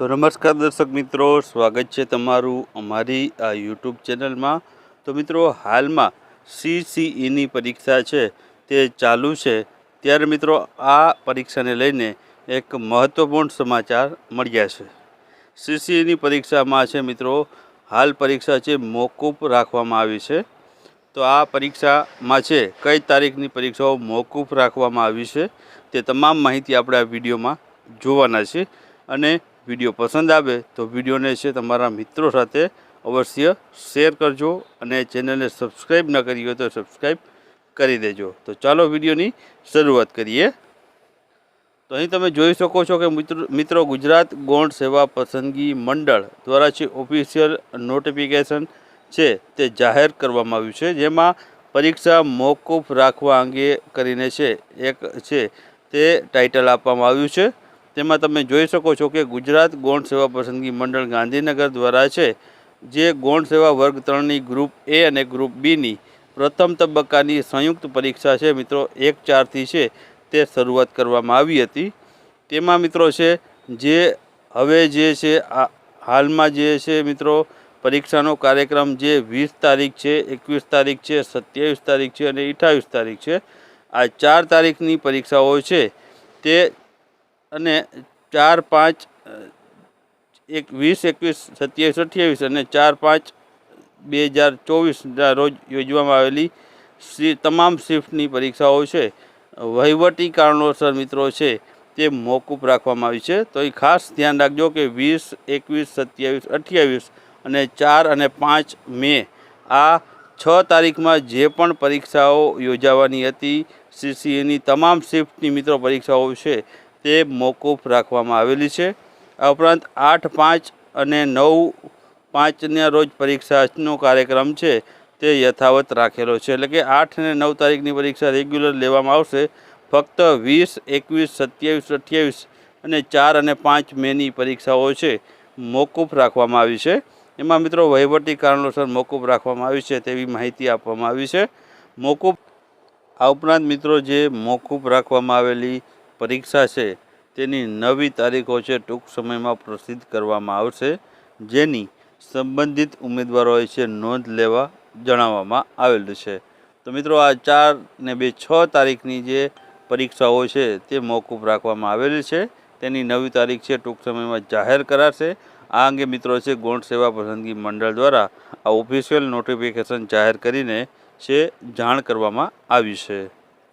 તો નમસ્કાર દર્શક મિત્રો, સ્વાગત છે તમારું અમારી આ યુટ્યુબ ચેનલમાં. તો મિત્રો, હાલમાં સીસીઈની પરીક્ષા છે, તે ચાલુ છે. ત્યારે મિત્રો, આ પરીક્ષાને લઈને એક મહત્ત્વપૂર્ણ સમાચાર મળ્યા છે. સીસીઈની પરીક્ષામાં છે મિત્રો, હાલ પરીક્ષા છે, મોકૂફ રાખવામાં આવી છે. તો આ પરીક્ષામાં છે, કઈ તારીખની પરીક્ષાઓ મોકૂફ રાખવામાં આવી છે, તે તમામ માહિતી આપણે આ વિડીયોમાં જોવાના છે. અને વીડિયો પસંદ આવે તો વિડીયોને છે તમારા મિત્રો સાથે અવશ્ય શેર કરજો અને ચેનલને સબસ્ક્રાઈબ ન કરી હોય તો સબસ્ક્રાઈબ કરી દેજો. તો ચાલો વિડીયોની શરૂઆત કરીએ. તો અહીં તમે જોઈ શકો છો કે મિત્રો ગુજરાત ગૌણ સેવા પસંદગી મંડળ દ્વારા છે ઓફિશિયલ નોટિફિકેશન છે તે જાહેર કરવામાં આવ્યું છે. જેમાં પરીક્ષા મોકૂફ રાખવા અંગે કરીને છે, એક છે તે ટાઇટલ આપવામાં આવ્યું છે. તેમાં તમે જોઈ શકો છો કે ગુજરાત ગૌણ સેવા પસંદગી મંડળ ગાંધીનગર દ્વારા છે, જે ગૌણ સેવા વર્ગ ત્રણની ગ્રુપ એ અને ગ્રુપ બીની પ્રથમ તબક્કાની સંયુક્ત પરીક્ષા છે. મિત્રો, એક ચારથી છે તે શરૂઆત કરવામાં આવી હતી. તેમાં મિત્રો છે, જે હવે જે છે હાલમાં જે છે મિત્રો, પરીક્ષાનો કાર્યક્રમ જે વીસ તારીખ છે, એકવીસ તારીખ છે, સત્યાવીસ તારીખ છે અને અઠ્ઠાવીસ તારીખ છે, આ ચાર તારીખની પરીક્ષાઓ છે તે અને ચાર પાંચ એક વીસ, એકવીસ, સત્યાવીસ, અઠ્યાવીસ અને ચાર પાંચ, બે હજાર ચોવીસના રોજ યોજવામાં આવેલી તમામ શિફ્ટની પરીક્ષાઓ છે. વહીવટી કારણોસર મિત્રો છે તે મોકૂફ રાખવામાં આવી છે. તો એ ખાસ ધ્યાન રાખજો કે વીસ, એકવીસ, સત્યાવીસ, અઠ્યાવીસ અને ચાર અને પાંચ મે આ છ તારીખમાં જે પણ પરીક્ષાઓ યોજાવાની હતી સીસીએની તમામ શિફ્ટની મિત્રો પરીક્ષાઓ છે તે મોકૂફ રાખવામાં આવેલી છે. આ ઉપરાંત આઠ પાંચ અને નવ પાંચના રોજ પરીક્ષાનો કાર્યક્રમ છે તે યથાવત રાખેલો છે. એટલે કે આઠ અને નવ તારીખની પરીક્ષા રેગ્યુલર લેવામાં આવશે. ફક્ત વીસ, એકવીસ, સત્યાવીસ, અઠ્યાવીસ અને ચાર અને પાંચ મેની પરીક્ષાઓ છે મોકૂફ રાખવામાં આવી છે. એમાં મિત્રો વહીવટી કારણોસર મોકૂફ રાખવામાં આવી છે તેવી માહિતી આપવામાં આવી છે. મોકૂફ આ ઉપરાંત મિત્રો જે મોકૂફ રાખવામાં આવેલી પરીક્ષા છે, તેની નવી તારીખો છે, ટૂંક સમયમાં પ્રસિદ્ધ કરવામાં આવશે. જેની સંબંધિત ઉમેદવારોએ છે, નોંધ લેવા જણાવવામાં આવેલું છે. તો મિત્રો, આ ચાર ને બે છ તારીખની જે પરીક્ષાઓ છે, તે મોકૂફ રાખવામાં આવેલી છે. તેની નવી તારીખ છે, ટૂંક સમયમાં જાહેર કરાશે. આ અંગે મિત્રો છે, ગૌણ સેવા પસંદગી મંડળ દ્વારા આ ઓફિશિયલ નોટિફિકેશન જાહેર કરીને છે, જાણ કરવામાં આવી છે.